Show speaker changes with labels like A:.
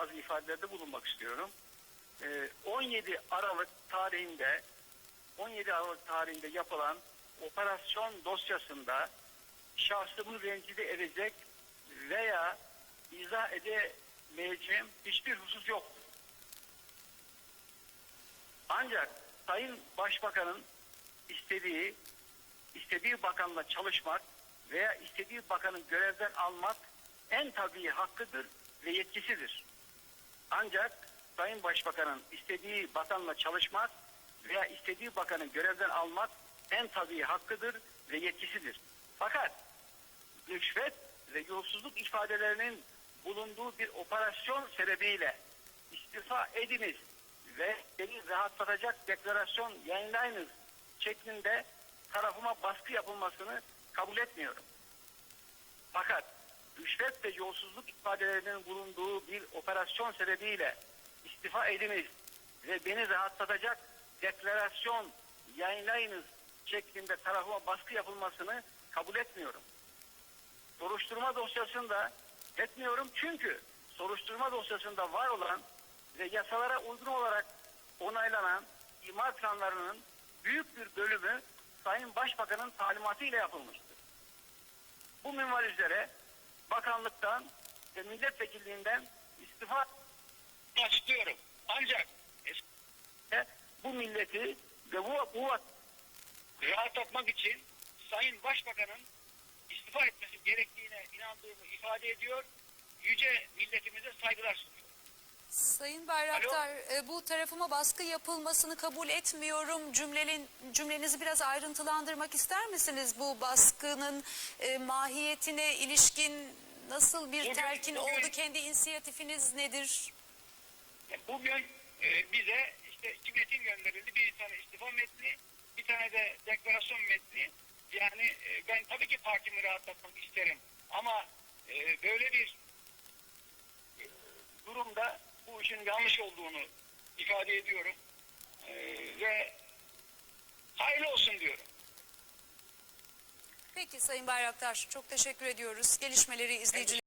A: bazı ifadelerde bulunmak istiyorum. Ee, 17 Aralık tarihinde 17 Aralık tarihinde yapılan operasyon dosyasında şahsımı rencide edecek veya izah edemeyeceğim hiçbir husus yoktur. Ancak Sayın Başbakan'ın istediği istediği bakanla çalışmak veya istediği bakanın görevden almak en tabii hakkıdır ve yetkisidir. Ancak Sayın Başbakan'ın istediği bakanla çalışmak veya istediği bakanı görevden almak en tabii hakkıdır ve yetkisidir. Fakat rüşvet ve yolsuzluk ifadelerinin bulunduğu bir operasyon sebebiyle istifa ediniz ve beni rahatlatacak deklarasyon yayınlayınız şeklinde tarafıma baskı yapılmasını kabul etmiyorum. Fakat rüşvet ve yolsuzluk ifadelerinin bulunduğu bir operasyon sebebiyle istifa ediniz ve beni rahatlatacak deklarasyon yayınlayınız şeklinde tarafıma baskı yapılmasını kabul etmiyorum. Soruşturma dosyasında etmiyorum çünkü soruşturma dosyasında var olan ve yasalara uygun olarak onaylanan imar planlarının büyük bir bölümü Sayın Başbakan'ın talimatıyla yapılmıştır. Bu minval üzere bakanlıktan ve milletvekilliğinden istifa açıklıyorum. Ancak bu milleti ve bu, bu rahatlatmak için Sayın Başbakan'ın istifa etmesi gerektiğine inandığımı ifade ediyor. Yüce milletimize saygılar sunuyorum.
B: Sayın Bayraktar, e, bu tarafıma baskı yapılmasını kabul etmiyorum cümlenin cümlenizi biraz ayrıntılandırmak ister misiniz? Bu baskının e, mahiyetine ilişkin nasıl bir
A: Bugün-
B: telkin
A: bugün-
B: oldu? Kendi inisiyatifiniz nedir?
A: Bugün e, bize işte iki metin gönderildi. Bir tane istifa metni, bir tane de deklarasyon metni. Yani e, ben tabii ki partimi rahatlatmak isterim. Ama e, böyle bir e, durumda bu işin yanlış olduğunu ifade ediyorum. E, ve hayırlı olsun diyorum.
B: Peki Sayın Bayraktar, çok teşekkür ediyoruz. Gelişmeleri izleyiciler